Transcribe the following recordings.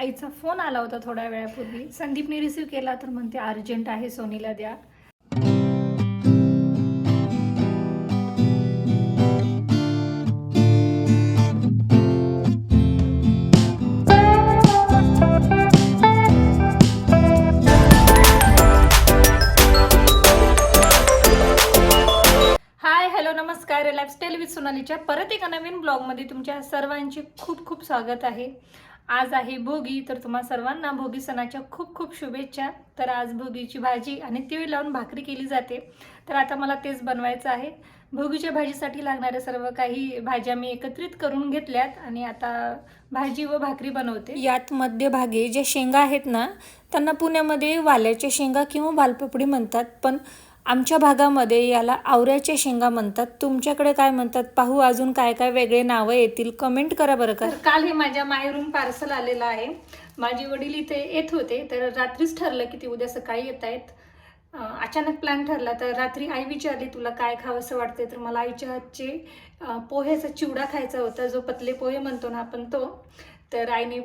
आईचा फोन आला होता थोड्या वेळापूर्वी. संदीपने रिसीव्ह केला तर म्हणते अर्जंट आहे सोनीला द्या. हाय हॅलो नमस्कार. लाईफस्टाईल विथ सोनालीच्या परत एका नवीन ब्लॉगमध्ये तुमच्या सर्वांचे खूप खूप स्वागत आहे. आज आहे भोगी तर तुम्हा सर्वांना भोगी सणाच्या खूप खूप शुभेच्छा. तर आज भोगीची भाजी आणि तीळ लावून भाकरी केली जाते. तर आता मला तेच बनवायचं आहे. भोगीच्या भाजीसाठी लागणाऱ्या सर्व काही भाज्या मी एकत्रित करून घेतल्यात आणि आता भाजी व भाकरी बनवते. यात मध्यभागी ज्या शेंगा आहेत ना त्यांना पुण्यामध्ये वाल्याच्या शेंगा किंवा वालपापडी म्हणतात. पण आमच्या भागामध्ये याला आवऱ्याच्या शेंगा म्हणतात. तुमच्याकडे काय म्हणतात? पाहू अजून काय काय वेगळे नावं येतील? कमेंट करा बरं का? काल हे माझ्या माहेरून पार्सल आलेलं आहे. माझे वडील इथे येत होते तर रात्रीच ठरलं की ते उद्या सकाळी येत आहेत. अचानक प्लॅन ठरला तर रात्री आई विचारली तुला काय खावंसं वाटते तर मला आईच्या हातचे पोह्याचा चिवडा खायचा होता. जो पतले पोहे म्हणतो ना आपण तो. तर आईने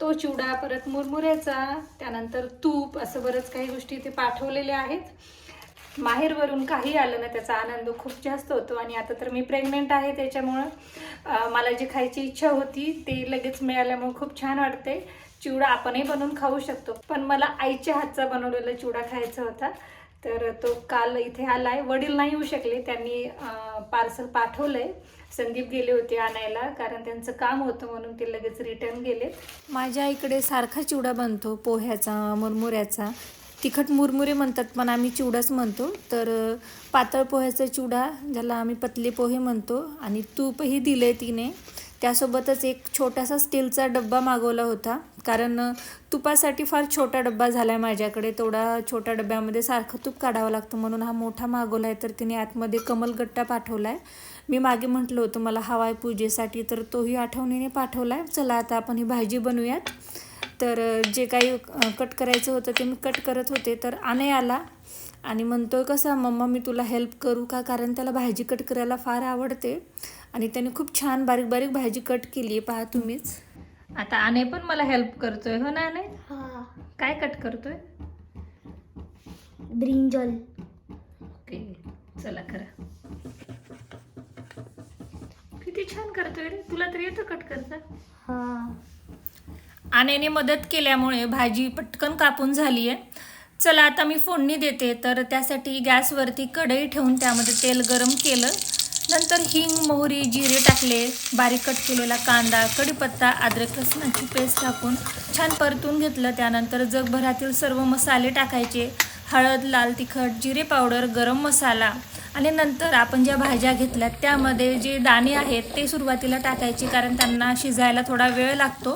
तो चिवडा परत मुरमुऱ्याचा त्यानंतर तूप असं बरंच काही गोष्टी इथे पाठवलेल्या आहेत. माहेरवरून काही आलं ना त्याचा आनंद खूप जास्त होतो. आणि आता तर मी प्रेग्नेंट आहे त्याच्यामुळं मला जी खायची इच्छा होती ते लगेच मिळाल्यामुळे खूप छान वाटते चिवडा आपणही बनवून खाऊ शकतो. पण मला आईच्या हातचा बनवलेला चिवडा खायचा होता. तर तो काल इथे आला आहे वडील नाही येऊ शकले. त्यांनी पार्सल पाठवलं आहे संदीप गेले होते आणायला कारण त्यांचं काम होतं म्हणून ते लगेच रिटर्न गेले. माझ्या इकडे सारखा चिवडा बनतो पोह्याचा मुरमुऱ्याचा. तिखट मुरमुरे म्हणतात पण आम्ही चिवडाच म्हणतो. तर पातळ पोह्याचा चिवडा ज्याला आम्ही पतले पोहे म्हणतो आणि तूपही दिलं आहे तिने. त्यासोबतच एक छोटासा स्टीलचा डब्बा मागवला होता. कारण तुपासाठी फार छोटा डब्बा झाला आहे माझ्याकडे. तेवढा छोट्या डब्यामध्ये सारखं तूप काढावं लागतं. म्हणून हा मोठा मागवला आहे तर तिने आतमध्ये कमलगट्टा पाठवला आहे मी मागे म्हटलं होतं मला हवा आहे पूजेसाठी. तर तोही आठवणीने पाठवला आहे चला आता आपण ही भाजी बनवूयात. तर जे काही कट करायचं होतं ते मी कट करत होते. तर आणे आला आणि म्हणतोय कसा मम्मा मी तुला हेल्प करू का? कारण त्याला भाजी कट करायला फार आवडते. आणि त्याने खूप छान बारीक बारीक भाजी कट केली आहे पहा तुम्हीच. आता आणे पण मला हेल्प करतोय हो ना आणे हा. काय कट करतोय? ब्रिंजल. ओके चला करा. किती छान करतोय रे तुला तर येतं कट करता. हा. आण्याने मदत केल्यामुळे भाजी पटकन कापून झाली आहे चला आता मी फोडणी देते. तर त्यासाठी गॅसवरती कढई ठेवून त्यामध्ये तेल गरम केलं. नंतर हिंग मोहरी जिरे टाकले. बारीक कट केलेला कांदा कढीपत्ता अद्रक लसणाची पेस्ट टाकून छान परतून घेतलं. त्यानंतर जगभरातील सर्व मसाले टाकायचे. हळद लाल तिखट जिरे पावडर गरम मसाला. आणि नंतर आपण ज्या भाज्या घेतल्यात त्यामध्ये जे दाणे आहेत ते सुरुवातीला टाकायचे कारण त्यांना शिजायला थोडा वेळ लागतो.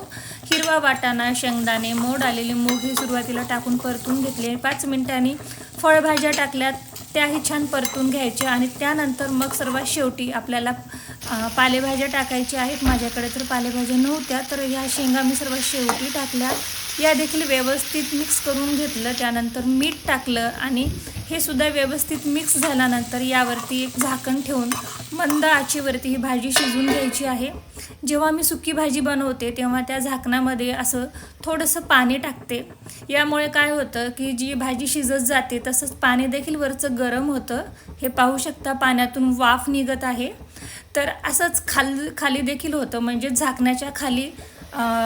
हिरवा वाटाणा शेंगदाणे मोड आलेली मूग हे सुरुवातीला टाकून परतून घेतले. पाच मिनिटांनी फळभाज्या टाकल्यात त्याही छान परतून घ्यायच्या आणि त्यानंतर मग सर्वात शेवटी आपल्याला पालेभाज्या टाकायच्या आहेत. माझ्याकडे तर पालेभाज्या नव्हत्या तर ह्या शेंगा मी सर्वात शेवटी टाकल्या. या देखील व्यवस्थित मिक्स करून घेतलं. त्यानंतर मीठ टाकलं आणि हे सुद्धा व्यवस्थित मिक्स झाल्यानंतर यावरती एक झाकण ठेवून मंद आचेवरती ही भाजी शिजून घ्यायची आहे. जेव्हा मी सुकी भाजी बनवते तेव्हा त्या झाकणामध्ये असं थोडंसं पाणी टाकते. यामुळे काय होतं की जी भाजी शिजत जाते तसंच पाणी देखील वरचं गरम होतं. हे पाहू शकता पाण्यातून वाफ निघत आहे. तर असंच खाल खाली देखील होतं. म्हणजे झाकण्याच्या खाली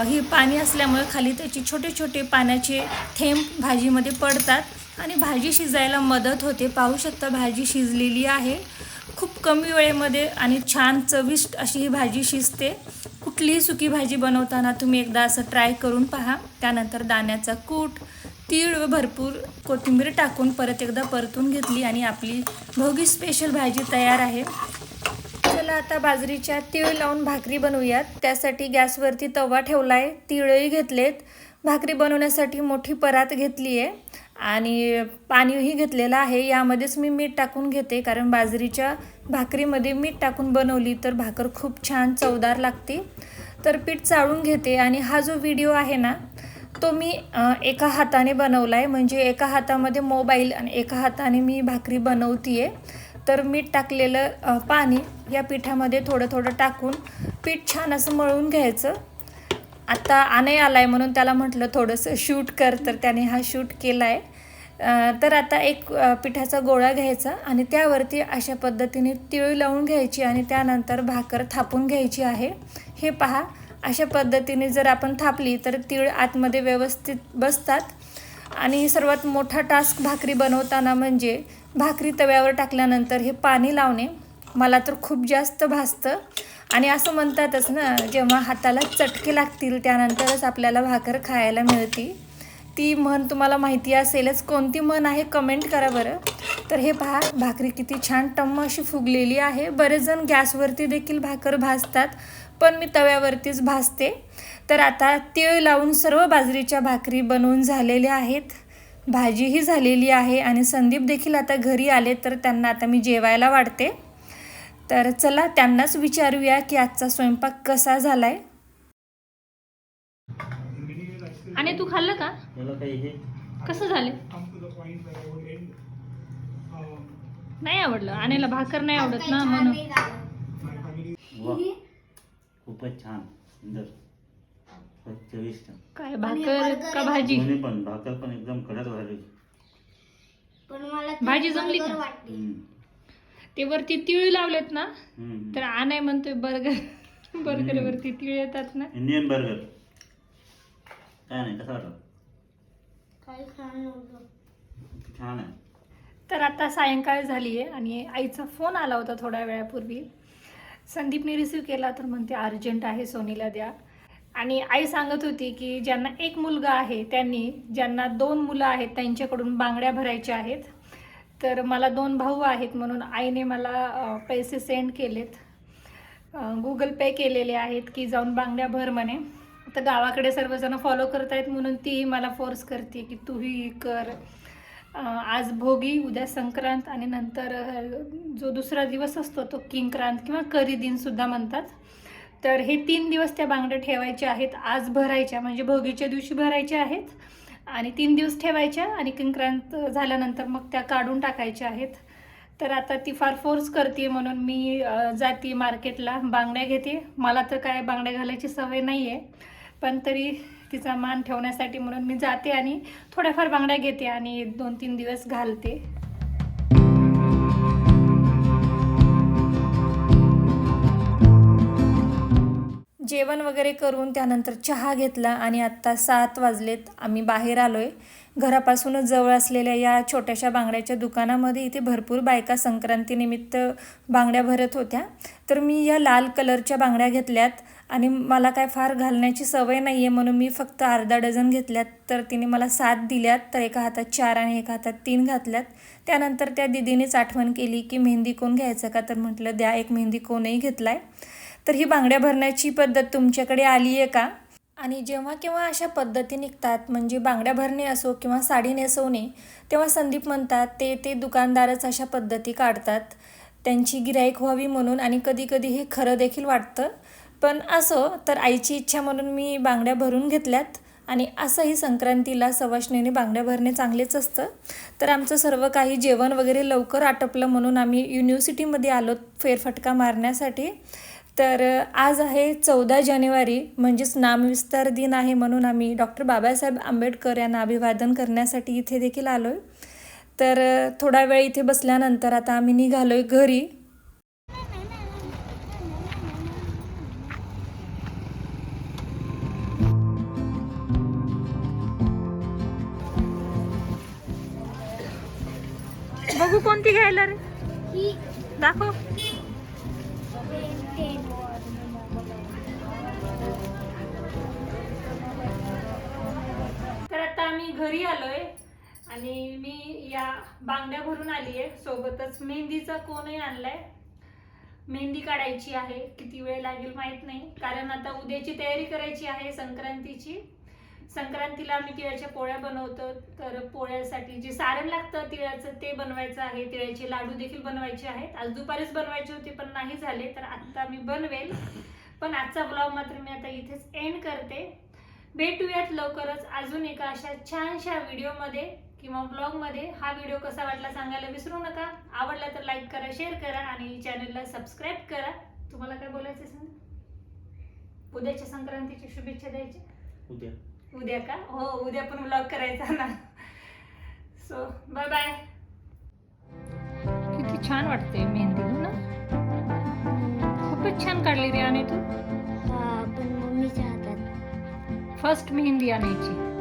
ही पाणी असल्यामुळे खाली त्याचे छोटे छोटे पाण्याचे थेंब भाजीमध्ये पडतात आणि भाजी शिजायला मदत होते. पाहू शकता भाजी शिजलेली आहे. खूप कमी वेळेमध्ये आणि छान चविष्ट अशी ही भाजी शिजते. कुठलीही सुकी भाजी बनवताना तुम्ही एकदा असं ट्राय करून पहा. त्यानंतर दाण्याचा कूट तीळ व भरपूर कोथिंबीर टाकून परत एकदा परतून घेतली आणि आपली भोगी स्पेशल भाजी तयार आहे. चला आता बाजरीच्या तीळ लावून भाकरी बनवूयात. त्यासाठी गॅसवरती तवा ठेवला आहे तिळही घेतलेत. भाकरी बनवण्यासाठी मोठी परात घेतली आहे आणि पाणीही घेतलेलं आहे. यामध्येच मी मीठ टाकून घेते. कारण बाजरीच्या भाकरीमध्ये मीठ टाकून बनवली तर भाकर खूप छान चवदार लागते. तर पीठ चाळून घेते. आणि हा जो व्हिडिओ आहे ना तो मी एका हाताने बनवला आहे म्हणजे एका हातामध्ये मोबाईल आणि एका हाताने मी भाकरी बनवते आहे तर मीठ टाकलेलं पाणी या पिठामध्ये थोडं थोडं टाकून पीठ छान असं मळून घ्यायचं. आता आणे आला आहे म्हणून त्याला म्हटलं थोडंसं शूट कर तर त्याने हा शूट केला आहे तर आता एक पिठाचा गोळा घ्यायचा आणि त्यावरती अशा पद्धतीने तिळ लावून घ्यायची आणि त्यानंतर भाकर थापून घ्यायची आहे. हे पहा अशा पद्धतीने जर आपण थापली तर तीळ आतमध्ये व्यवस्थित बसतात. आणि सर्वात मोठा टास्क भाकरी बनवताना म्हणजे भाकरी तव्यावर टाकल्यानंतर हे पाणी लावणे मला तर खूप जास्त भासतं. आणि असं म्हणतातच ना जेव्हा हाताला चटके लागतील त्यानंतरच आपल्याला भाकर खायला मिळते. ती म्हण तुम्हाला माहिती असेलच. कोणती म्हण आहे कमेंट करा बरं. तर हे पहा भाकरी किती छान टम्म अशी फुगलेली आहे. बरेच जण गॅसवरती देखील भाकर भाजतात पण मी तव्यावरतीच भाजते तर आता तीळ लावून सर्व बाजरीच्या भाकरी बनवून झालेल्या आहेत. भाजीही झालेली आहे आणि संदीप देखील आता घरी आले तर त्यांना आता मी जेवायला वाढते. तर चला त्यांनाच विचारूया की आजचा स्वयंपाक कसा झालाय. आणि तू खाल्लं का? हे. कसं झाले? नाही आवडलं. आणेला भाकर नाही आवडत ना म्हणून. खूपच छान. सुंदर. चविष्ट काय भाकर का भाजी? दोन्ही पण भाकर पण एकदम कडक झाली पण मला ती भाजी जमली का? बर्गर वाटली हम्म. ते वरती तिळ लावलेत ना हम्म. तर आणाय म्हणतोय बर्गर. बर्गर वरती तिळ येतात ना. Indian burger. काय नाही कसं वाटलं? काही खाणं नव्हतं. छान आहे. तर आता सायंकाळ झाली आहे आणि आईचा फोन आला होता थोड्या वेळापूर्वी. संदीपने रिसीव केला तर म्हणते अर्जंट आहे सोनीला द्या. आणि आई सांगत होती की ज्यांना एक मुलगा आहे त्यांनी ज्यांना दोन मुलं आहेत त्यांच्याकडून बांगड्या भरायच्या आहेत. तर मला दोन भाऊ आहेत म्हणून आईने मला पैसे सेंड केलेत. गुगल पे केलेले आहेत की जाऊन बांगड्या भर म्हणे. तर गावाकडे सर्वजण फॉलो करत आहेत म्हणून ती मला फोर्स करते की तूही कर. आज भोगी उद्या संक्रांत आणि नंतर जो दुसरा दिवस असतो तो किंक्रांत किंवा करी दिनसुद्धा म्हणतात. तर हे तीन दिवस त्या बांगड्या ठेवायच्या आहेत आज भरायच्या म्हणजे भोगीच्या दिवशी भरायच्या आहेत आणि तीन दिवस ठेवायच्या आणि किंक्रांत झाल्यानंतर मग त्या काढून टाकायच्या आहेत. तर आता ती फार फोर्स करते म्हणून मी जाते मार्केटला बांगड्या घेते. मला तर काय बांगड्या घालायची सवय नाही आहे पण तरी तिचा मान ठेवण्यासाठी म्हणून मी जाते आणि थोड्याफार बांगड्या घेते आणि दोन तीन दिवस घालते. जेवण वगैरे करून त्यानंतर चहा घेतला आणि आत्ता सात वाजलेत. आम्ही बाहेर आलो आहे घरापासूनच जवळ असलेल्या या छोट्याशा बांगड्याच्या दुकानामध्ये इथे भरपूर बायका संक्रांतीनिमित्त बांगड्या भरत होत्या. तर मी या लाल कलरच्या बांगड्या घेतल्यात आणि मला काय फार घालण्याची सवय नाही आहे म्हणून मी फक्त अर्धा डझन घेतल्यात. तर तिने मला सात दिल्यात. तर एका हातात चार आणि एका हातात तीन घातल्यात. त्यानंतर त्या दिदीनेच आठवण केली की मेहंदी कोण घ्यायचं का? तर म्हटलं द्या एक मेहंदी कोणही घेतला आहे तर ही बांगड्या भरण्याची पद्धत तुमच्याकडे आली आहे का? आणि जेव्हा केव्हा अशा पद्धती निघतात म्हणजे बांगड्या भरणे असो किंवा साडी नेसवणे तेव्हा संदीप म्हणतात ते ते दुकानदारच अशा पद्धती काढतात. त्यांची गिराईक व्हावी म्हणून आणि कधीकधी हे खरं देखील वाटतं. पण असो तर आईची इच्छा म्हणून मी बांगड्या भरून घेतल्यात आणि असंही संक्रांतीला सवाष्णीने बांगड्या भरणे चांगलेच असतं. तर आमचं सर्व काही जेवण वगैरे लवकर आटपलं म्हणून आम्ही युनिव्हर्सिटीमध्ये आलो फेरफटका मारण्यासाठी. तर आज आहे चौदा जानेवारी म्हणजेच नामविस्तार दिन आहे म्हणून आम्ही डॉक्टर बाबासाहेब आंबेडकर यांना अभिवादन करण्यासाठी इथे देखील आलो आहे तर थोडा वेळ इथे बसल्यानंतर आता आम्ही निघालो आहे घरी. बघू कोणती घ्यायला रे. दाखव. मी घरी आलोय आणि मी या बांगड्या भरून आली आहे सोबतच मेहंदीचा कोणही आणलाय. मेहंदी काढायची आहे. किती वेळ लागेल माहीत नाही. कारण आता उद्याची तयारी करायची आहे संक्रांतीची. संक्रांतीला आम्ही तिळाच्या पोळ्या बनवतो. तर पोळ्यासाठी जे सारण लागतं तिळाचं ते बनवायचं आहे. तिळाचे लाडू देखील बनवायचे आहेत. आज दुपारीच बनवायचे होते पण नाही झाले. तर आत्ता मी बनवेल. पण आजचा ब्लॉग मात्र मी आता इथेच एंड करते. भेटूयात लवकरच. अजून एका अशा छानशा व्हिडिओमध्ये किंवा ब्लॉगमध्ये. हा व्हिडिओ कसा वाटला सांगायला विसरू नका. आवडला तर लाईक करा शेअर करा आणि चॅनलला सबस्क्राईब करा. तुम्हाला काय बोलायचं सांगा उद्याच्या संक्रांतीची शुभेच्छा द्यायची उद्या. उद्या का? हो उद्या पण व्लॉग करायचा ना. सो बाय बाय किती छान वाटते मेहंदी हो ना? खूपच छान काढली रे आणि तू. हा पण मम्मीच्या हातात फर्स्ट मेहंदी आणायची